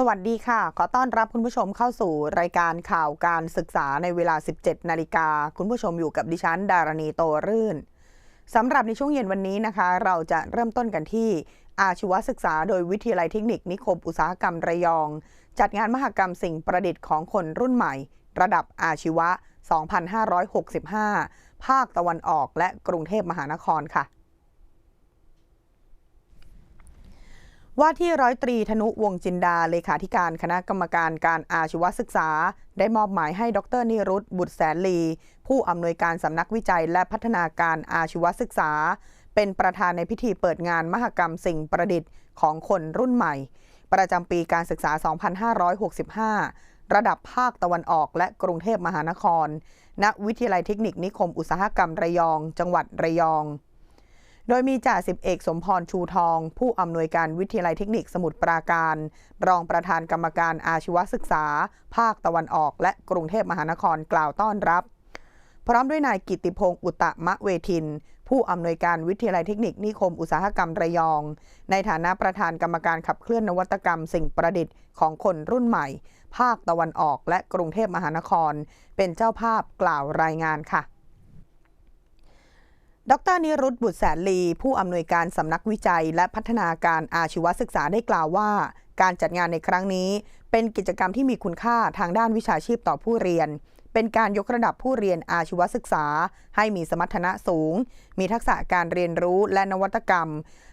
สวัสดีค่ะ ขอต้อนรับคุณผู้ชมเข้าสู่รายการข่าวการศึกษาในเวลา 17 นาฬิกา คุณผู้ชมอยู่กับดิฉัน ดารณีโตรื่นสำหรับในช่วงเย็นวันนี้นะคะ เราจะเริ่มต้นกันที่อาชีวศึกษาโดยวิทยาลัยเทคนิคนิคมอุตสาหกรรมระยอง จัดงานมหกรรมสิ่งประดิษฐ์ของคนรุ่นใหม่ ระดับอาชีวะ 2565 ภาคตะวันออกและกรุงเทพมหานครค่ะ ว่าที่ร้อยตรีธนุวงจินดาเลขาธิการคณะกรรมการการอาชีวศึกษา ได้มอบหมายให้ดรนิรุตบุตรแสนลี ผู้อำนวยการสำนักวิจัยและพัฒนาการอาชีวศึกษา เป็นประธานในพิธีเปิดงานมหกรรมสิ่งประดิษฐ์ของคนรุ่นใหม่ ประจำปีการศึกษา 2565 ระดับภาคตะวันออกและกรุงเทพมหานคร ณ วิทยาลัยเทคนิคนิคมอุตสาหกรรมระยอง จังหวัดระยอง โดยมีจ่าสิบเอกสมพรชูทอง ผู้อำนวยการวิทยาลัยเทคนิคสมุทรปราการ รองประธานกรรมการอาชีวศึกษา ภาคตะวันออก และกรุงเทพมหานครกล่าวต้อนรับ พร้อมด้วยนายกิติพงศ์อุตมะเวทิน ผู้อำนวยการวิทยาลัยเทคนิคนิคมอุตสาหกรรมระยอง ในฐานะประธานกรรมการขับเคลื่อนนวัตกรรม สิ่งประดิษฐ์ของคนรุ่นใหม่ ภาคตะวันออก และกรุงเทพมหานคร เป็นเจ้าภาพกล่าวรายงานค่ะ ดรนิรุตบุตรแสนลี ผู้อำนวยการสำนักวิจัย และพัฒนาการอาชีวศึกษาได้กล่าวว่า การจัดงานในครั้งนี้ เป็นกิจกรรมที่มีคุณค่าทางด้านวิชาชีพต่อผู้เรียน เป็นการยกระดับผู้เรียนอาชีวศึกษา ให้มีสมรรถนะสูง มีทักษะการเรียนรู้และนวัตกรรม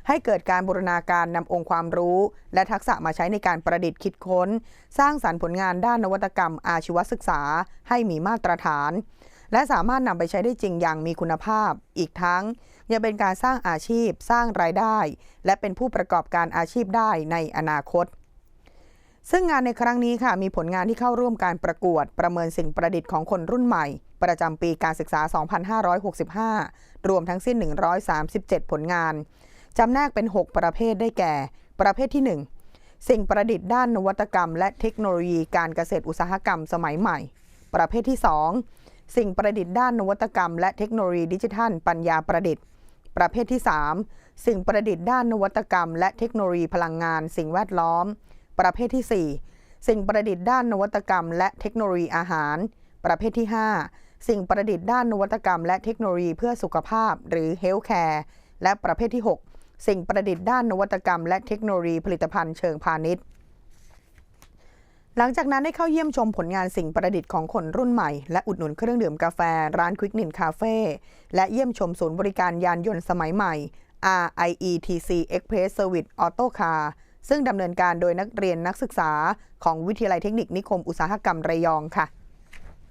ให้เกิดการบูรณาการนำองค์ความรู้ และทักษะมาใช้ในการประดิษฐ์คิดค้น สร้างสารรค์ผลงานด้านนวัตกรรมอาชีวศึกษา ให้มีมาตรฐาน และสามารถนำไปใช้ได้จริงอย่างมีคุณภาพ อีกทั้ง ยังเป็นการสร้างอาชีพ สร้างรายได้ และเป็นผู้ประกอบการอาชีพได้ในอนาคต ซึ่งงานในครั้งนี้ค่ะมีผลงานที่เข้าร่วมการประกวด ประเมินสิ่งประดิษฐ์ของคนรุ่นใหม่ ประจำปีการศึกษา 2565 รวมทั้งสิ้น 137 ผลงานจำแนกเป็น 6 ประเภทได้แก่ ประเภทที่ 1 สิ่งประดิษฐ์ด้านนวัตกรรม และเทคโนโลยีการเกษตรอุตสาหกรรมสมัยใหม่ ประเภทที่ 2 สิ่งประดิษฐ์ด้านนวัตกรรม และเทคโนโลยีดิจิทัล ปัญญาประดิษฐ์ ประเภทที่ 3 สิ่งประดิษฐ์ด้านนวัตกรรม และเทคโนโลยีพลังงาน สิ่งแวดล้อม ประเภทที่ 4 สิ่งประดิษฐ์ด้านนวัตกรรม และเทคโนโลยีอาหาร ประเภทที่ 5 สิ่งประดิษฐ์ด้านนวัตกรรม และเทคโนโลยีเพื่อสุขภาพ หรือ Healthcare และประเภทที่ 6 สิ่งประดิษฐ์ด้านนวัตกรรม และเทคโนโลยีผลิตภัณฑ์เชิงพาณิชย์ หลังจากนั้นได้เข้าเยี่ยมชมผลงานสิ่งประดิษฐ์ของคนรุ่นใหม่ และอุดหนุนเครื่องดื่มกาแฟ ร้านควิกนินคาเฟ่และเยี่ยมชมศูนย์บริการยานยนต์สมัยใหม่ RIETC Express Service Auto Car ซึ่งดำเนินการโดยนักเรียนนักศึกษาของวิทยาลัยเทคนิคนิคมอุตสาหกรรมระยองค่ะ